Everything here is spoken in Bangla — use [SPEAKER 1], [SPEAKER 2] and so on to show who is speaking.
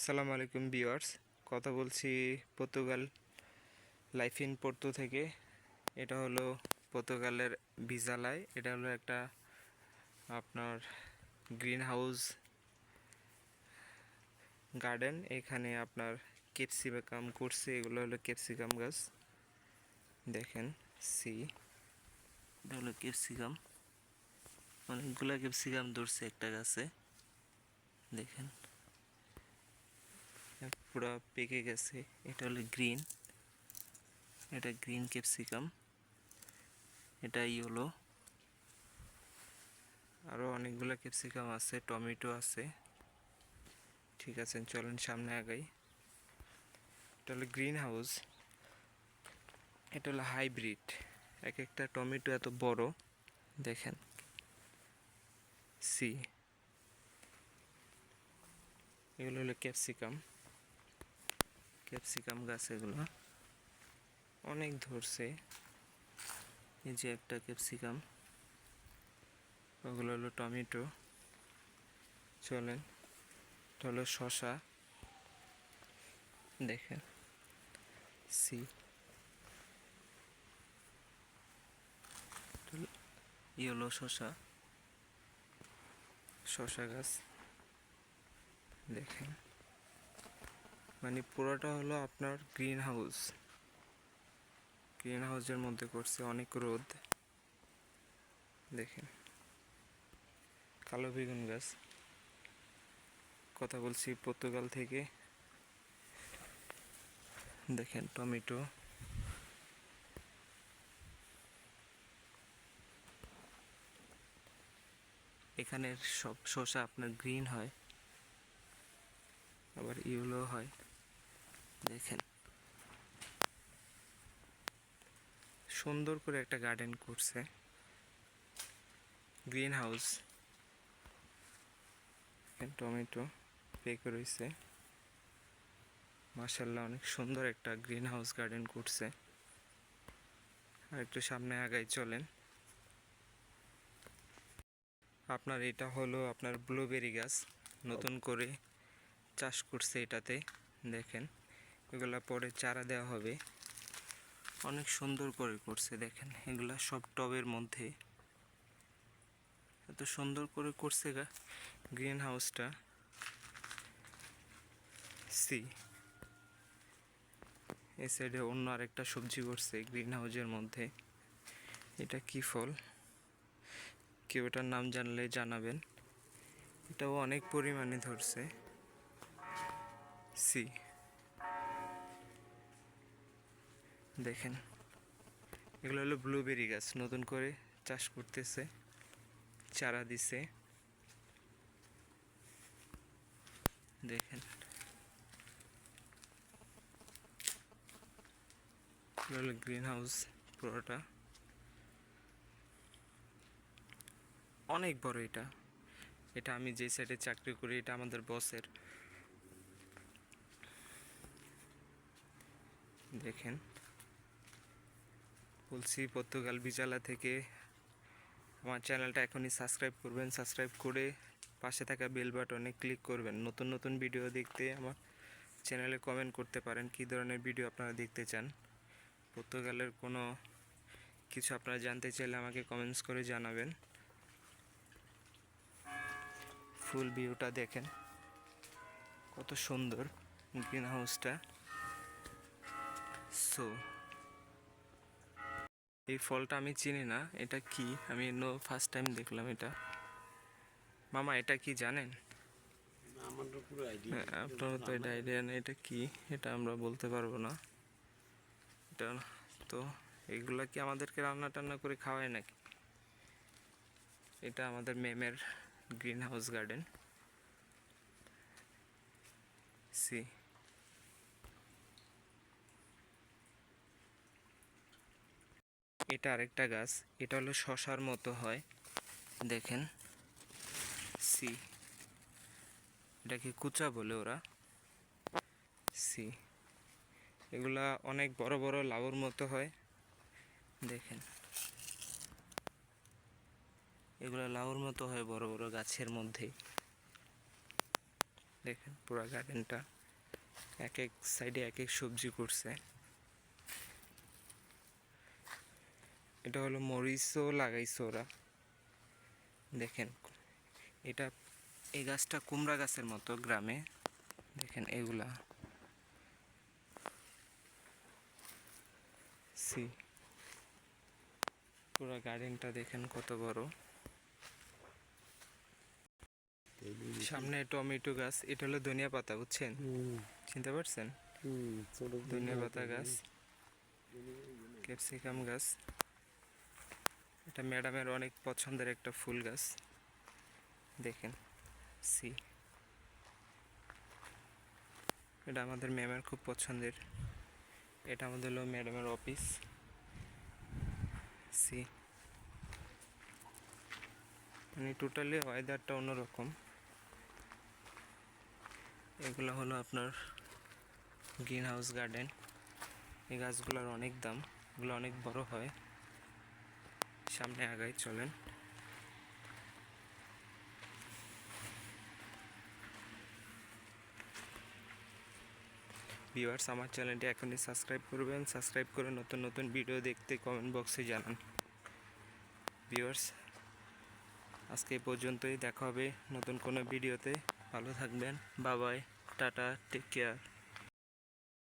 [SPEAKER 1] আসসালামু আলাইকুম ভিউয়ার্স। কথা বলছি পর্তুগাল লাইফ ইন পোর্তো থেকে। এটা হলো পর্তুগালের ভিজালাই। এটা হলো একটা আপনার গ্রিন হাউস গার্ডেন। এখানে আপনার ক্যাপসিকাম করছে। এগুলো হলো ক্যাপসিকাম গাছ। দেখেন, সি। এটা হলো ক্যাপসিকাম অনেকগুলো ক্যাপসিকাম ধরছে একটা গাছে। দেখেন। পুরো পেকে গেছে। এটা হলো গ্রিন এটা গ্রিন ক্যাপসিকাম এটা ইয়েলো আরও অনেকগুলো ক্যাপসিকাম আছে, টমেটো আছে। ঠিক আছে, চলেন সামনে আগাই। এটা হলো গ্রিন হাউস এটা হলো হাইব্রিড এক একটা টমেটো এত বড়। দেখেন। সি এগুলো হলো ক্যাপসিকাম ক্যাপসিকাম গাছ এগুলো। অনেক ধরছে। এই যে একটা ক্যাপসিকাম, ওগুলো হলো টমেটো। চলেন, এটা হলো শশা দেখেন, সি। ই হলো শশা শশা গাছ। দেখেন। মানে পুরোটা হলো আপনার গ্রিন হাউস গ্রিন হাউসের মধ্যে করছে অনেক রোদ। দেখেন। কালো বেগুন গাছ। কথা বলছি পর্তুগাল থেকে। দেখেন টমেটো। এখানের সব শসা আপনার গ্রিন হয়। আবার ইউলো হয়। দেখেন। সুন্দর করে একটা গার্ডেন করছে। গ্রিন হাউস টমেটো পেকে রয়েছে। মার্শাল্লাহ অনেক সুন্দর একটা গ্রিন হাউস গার্ডেন করছে। আর একটু সামনে আগাই চলেন। আপনার এটা হলো আপনার ব্লুবেরি গাছ। নতুন করে চাষ করছে এটাতে। দেখেন। এগুলা পরে চারা দেওয়া হবে। অনেক সুন্দর করে করছে দেখেন, এগুলা সব টবের মধ্যে। এত সুন্দর করে করছে গা, গ্রিন হাউসটা। সি। এই সাইডে অন্য আরেকটা সবজি করছে গ্রিন হাউসের মধ্যে। এটা কি ফল? কেউ এটার নাম জানলে জানাবেন। এটাও অনেক পরিমাণে ধরছে। সি। দেখেন। এগুলো হলো ব্লুবেরি গাছ, নতুন করে চাষ করতেছে, চারা দিছে। দেখেন। হলো গ্রিন হাউস পুরোটা। অনেক বড় এটা। এটা আমি যে সাইডে চাকরি করি, এটা আমাদের বসের দেখেন। বলছি, পর্তুগাল বিজালা থেকে আমার চ্যানেলটা এখনই সাবস্ক্রাইব করবেন। সাবস্ক্রাইব করে পাশে থাকা বেল বাটনে ক্লিক করবেন। নতুন নতুন ভিডিও দেখতে আমার চ্যানেলে কমেন্ট করতে পারেন কী ধরনের ভিডিও আপনারা দেখতে চান। পর্তুগালের কোনো কিছু আপনারা জানতে চাইলে আমাকে কমেন্টস করে জানাবেন। ফুল ভিউটা দেখেন, কত সুন্দর গ্রিন হাউসটা সো এই ফলটা আমি চিনি না এটা কি? আমি নো ফার্স্ট টাইম দেখলাম এটা। মামা এটা কি জানেন? হ্যাঁ, তো এটা আইডিয়া নেই এটা কি? এটা আমরা বলতে পারব না। এটা তো এগুলা কি আমাদেরকে রান্না টান্না করে খাওয়ায় নাকি? এটা আমাদের মেমের গ্রিন হাউস গার্ডেন সি এটা আরেকটা গাছ, এটা হলো শশার মতো হয়। দেখেন, সি। এটাকে কুচা বলে ওরা। সি। এগুলা অনেক বড় বড় লাউর মতো হয়। দেখেন। এগুলো লাউর মতো হয় বড় বড় গাছের মধ্যে। দেখেন, পুরো গার্ডেনটা এক এক সাইডে এক এক সবজি করছে। এটা হলো মরিচও লাগাইছে ওরা। দেখেন এটা এই গাছটা কুমড়া গাছের মতো গ্রামে। দেখেন এগুলা। সি পুরো গার্ডেনটা দেখেন কত বড়। সামনে টমেটো গাছ এটা হলো ধনিয়া পাতা বুঝছেন? চিনতে পারছেন? ধনিয়া পাতা গাছ। ক্যাপসিকাম গাছ। এটা ম্যাডামের অনেক পছন্দের একটা ফুল গাছ। দেখেন, সি। এটা আমাদের ম্যামের খুব পছন্দের। এটা আমাদের হলো ম্যাডামের অফিস। সি। মানে টোটালি ওয়েদারটা অন্যরকম। এগুলো হলো আপনার গ্রিন হাউস গার্ডেন এই গাছগুলোর অনেক দাম। এগুলো অনেক বড় হয়। সামনে আগাই, চলেন। ভিউয়ার্স, আমার চ্যানেলটি এখনই সাবস্ক্রাইব করবেন। সাবস্ক্রাইব করে নতুন নতুন ভিডিও দেখতে কমেন্ট বক্সে জানান। ভিউয়ার্স, আজকে পর্যন্তই। দেখা হবে নতুন কোনো ভিডিওতে। ভালো থাকবেন। বাবাই টাটা, টেক কেয়ার।